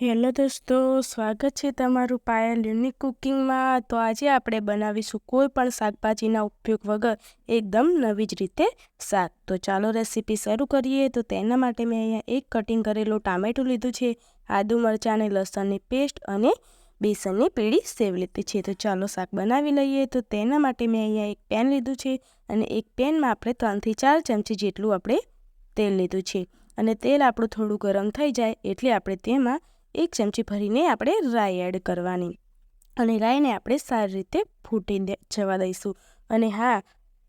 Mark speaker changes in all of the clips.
Speaker 1: Hello દોસ્તો, સ્વાગત છે તમારું પાયલ યુનિક કુકિંગમાં. તો આજે આપણે બનાવીશું કોઈ પણ શાકભાજીના ઉપયોગ વગર એકદમ નવી જ રીતે શાક. તો ચાલો રેસીપી શરૂ કરીએ. તો તેના માટે મેં અહીંયા એક કટિંગ કરેલું ટામેટું લીધું છે, આદુ મરચાં અને લસણની પેસ્ટ અને બેસનની પીળી સેવ લીધી છે. તો ચાલો શાક બનાવી લઈએ. તો તેના માટે મેં અહીંયા એક પેન લીધું છે અને એક પેનમાં આપણે ત્રણથી ચાર ચમચી જેટલું આપણે તેલ લીધું છે. અને તેલ આપણું થોડું ગરમ થઈ જાય એટલે આપણે તેમાં એક ચમચી ભરીને આપણે રાઈ એડ કરવાની. અને રાઈને આપણે સારી રીતે ફૂટી જવા દઈશું. અને હા,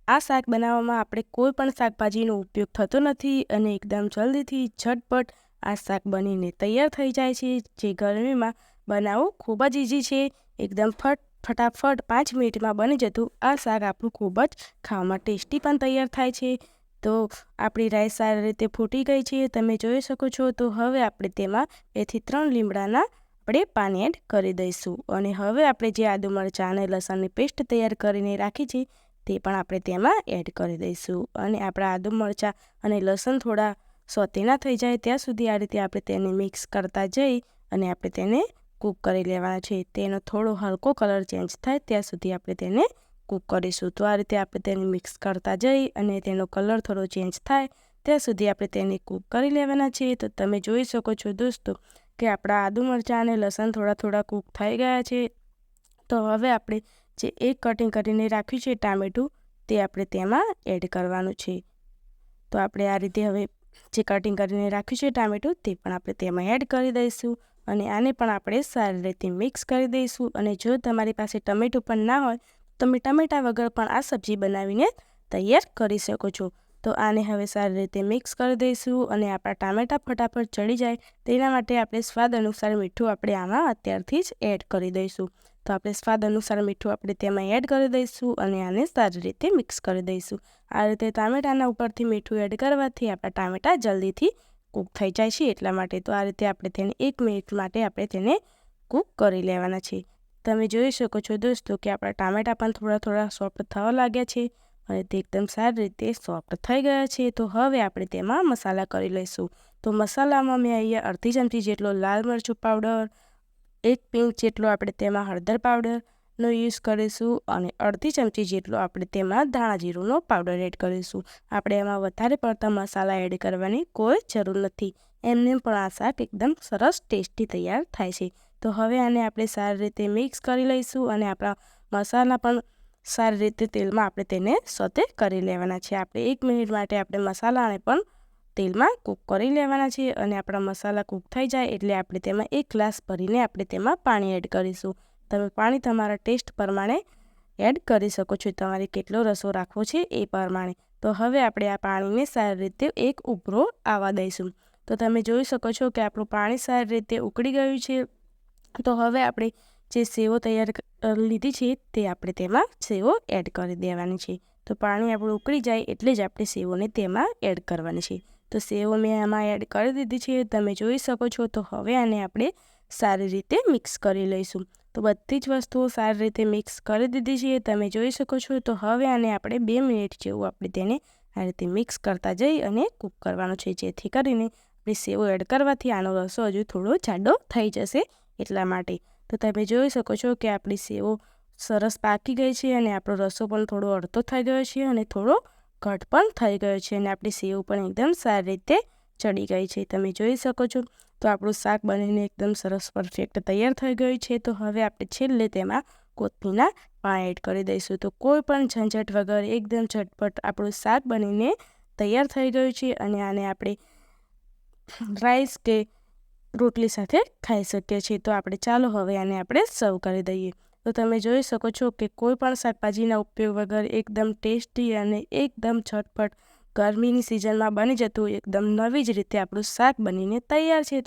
Speaker 1: આ શાક બનાવવામાં આપણે કોઈ પણ શાકભાજીનો ઉપયોગ થતો નથી અને એકદમ જલ્દીથી ઝટપટ આ શાક બનીને તૈયાર થઈ જાય છે, જે ગરમીમાં બનાવવું ખૂબ જ ઇઝી છે. એકદમ ફટ, ફટાફટ પાંચ મિનિટમાં બની જતું આ શાક આપણું ખૂબ જ ખાવામાં ટેસ્ટી પણ તૈયાર થાય છે. તો આપણી રાઈ સારી રીતે ફૂટી ગઈ છે, તમે જોઈ શકો છો. તો હવે આપણે તેમાં બેથી ત્રણ લીમડાના આપણે પાણી એડ કરી દઈશું. અને હવે આપણે જે આદુ મરચાં અને લસણની પેસ્ટ તૈયાર કરીને રાખી છે, તે પણ આપણે તેમાં એડ કરી દઈશું. અને આપણા આદુ મરચાં અને લસણ થોડા સોતેના થઈ જાય ત્યાં સુધી આ રીતે આપણે તેને મિક્સ કરતા જઈ અને આપણે તેને કૂક કરી લેવાના છે. તેનો થોડો હલકો કલર ચેન્જ થાય ત્યાં સુધી આપણે તેને કૂક કરીશું. તો આ રીતે આપણે તેને મિક્સ કરતા જઈ અને તેનો કલર થોડો ચેન્જ થાય. ત્યાં સુધી આપણે તેને કૂક કરી લેવાના છીએ. તો તમે જોઈ શકો છો દોસ્તો કે આપણા આદુ મરચાં અને લસણ થોડા થોડા કૂક થઈ ગયા છે. તો હવે આપણે જે એક કટિંગ કરીને રાખ્યું છે ટામેટું, તે આપણે તેમાં એડ કરવાનું છે. તો આપણે આ રીતે હવે જે કટિંગ કરીને રાખ્યું છે ટામેટું, તે પણ આપણે તેમાં એડ કરી દઈશું અને આને પણ આપણે સારી રીતે મિક્સ કરી દઈશું. અને જો તમારી પાસે ટમેટું પણ ના હોય તમે ટમેટા વગર પણ આ સબ્જી બનાવીને તૈયાર કરી શકો છો. તો આને હવે સારી રીતે મિક્સ કરી દઈશું અને આપણા ટામેટાં ફટાફટ ચડી જાય તેના માટે આપણે સ્વાદ અનુસાર મીઠું આપણે આમાં અત્યારથી જ એડ કરી દઈશું. તો આપણે સ્વાદ અનુસાર મીઠું આપણે તેમાં એડ કરી દઈશું અને આને સારી રીતે મિક્સ કરી દઈશું. આ રીતે ટામેટાના ઉપરથી મીઠું એડ કરવાથી આપણા ટામેટાં જલ્દીથી કૂક થઈ જાય છે. એટલા માટે તો આ રીતે આપણે તેને એક મિનિટ માટે આપણે તેને કૂક કરી લેવાના છે તમે જોઈ શકો છો દોસ્તો કે આપણા ટામેટા પણ થોડા થોડા સોફ્ટ થવા લાગ્યા છે અને તે એકદમ સારી રીતે સોફ્ટ થઈ ગયા છે. તો હવે આપણે તેમાં મસાલા કરી લઈશું. તો મસાલામાં મેં અહીંયા અડધી ચમચી જેટલો લાલ મરચું પાવડર એક પિંક જેટલો આપણે તેમાં હળદર પાવડરનો યુઝ કરીશું અને અડધી ચમચી જેટલો આપણે તેમાં ધાણા જીરુંનો પાવડર એડ કરીશું. આપણે એમાં વધારે પડતા મસાલા એડ કરવાની કોઈ જરૂર નથી. એમને પણ આ શાક એકદમ સરસ ટેસ્ટી તૈયાર થાય છે. તો હવે આને આપણે સારી રીતે મિક્સ કરી લઈશું અને આપણા મસાલા પણ સારી રીતે તેલમાં આપણે તેને સોતે કરી લેવાના છે આપણે એક મિનિટ માટે આપણે મસાલાને પણ તેલમાં કૂક કરી લેવાના છે અને આપણા મસાલા કૂક થઈ જાય એટલે આપણે તેમાં એક ગ્લાસ ભરીને આપણે તેમાં પાણી એડ કરીશું. તમે પાણી તમારા ટેસ્ટ પ્રમાણે એડ કરી શકો છો. તમારે કેટલો રસો રાખવો છે એ પ્રમાણે. તો હવે આપણે આ પાણીને સારી રીતે એક ઉભરો આવવા દઈશું. તો તમે જોઈ શકો છો કે આપણું પાણી સારી રીતે ઉકળી ગયું છે. તો હવે આપણે જે સેવો તૈયાર લીધી છે તે આપણે તેમાં સેવો એડ કરી દેવાની છે. તો પાણી આપણું ઉકળી જાય એટલે જ આપણે સેવોને તેમાં એડ કરવાની છે. તો સેવો મેં આમાં એડ કરી દીધી છે, તમે જોઈ શકો છો. તો હવે આને આપણે સારી રીતે મિક્સ કરી લઈશું. તો બધી જ વસ્તુઓ સારી રીતે મિક્સ કરી દીધી છે, તમે જોઈ શકો છો. તો હવે આને આપણે બે મિનિટ જેવું આપણે તેને આ રીતે મિક્સ કરતા જઈ અને કૂક કરવાનું છે. જેથી કરીને આપણે સેવો એડ કરવાથી આનો રસો હજુ થોડો જાડો થઈ જશે. એટલા માટે. તો તમે જોઈ શકો છો કે આપણી સેવો સરસ પાકી ગઈ છે અને આપણો રસો પણ થોડો અડધો થઈ ગયો છે અને થોડો ઘટ પણ થઈ ગયો છે અને આપણી સેવ પણ એકદમ સારી રીતે ચડી ગઈ છે. તમે જોઈ શકો છો તો આપણું શાક બનીને એકદમ સરસ પરફેક્ટ તૈયાર થઈ ગયું છે. તો હવે આપણે છેલ્લે તેમાં કોથમીના પાણી એડ કરી દઈશું. તો કોઈ પણ ઝંઝટ વગર એકદમ ઝટપટ આપણું શાક બનીને તૈયાર થઈ ગયું છે અને આને આપણે રાઈસ કે રોટલી સાથે ખાઈ શકીએ છીએ. તો આપણે ચાલો હવે આને આપણે સર્વ કરી દઈએ. તો તમે જોઈ શકો છો કે કોઈ પણ શાકભાજીના ઉપયોગ વગર એકદમ ટેસ્ટી અને એકદમ ઝટપટ ગરમીની સિઝનમાં બની જતું એકદમ નવી જ રીતે આપણું શાક બનીને તૈયાર છે.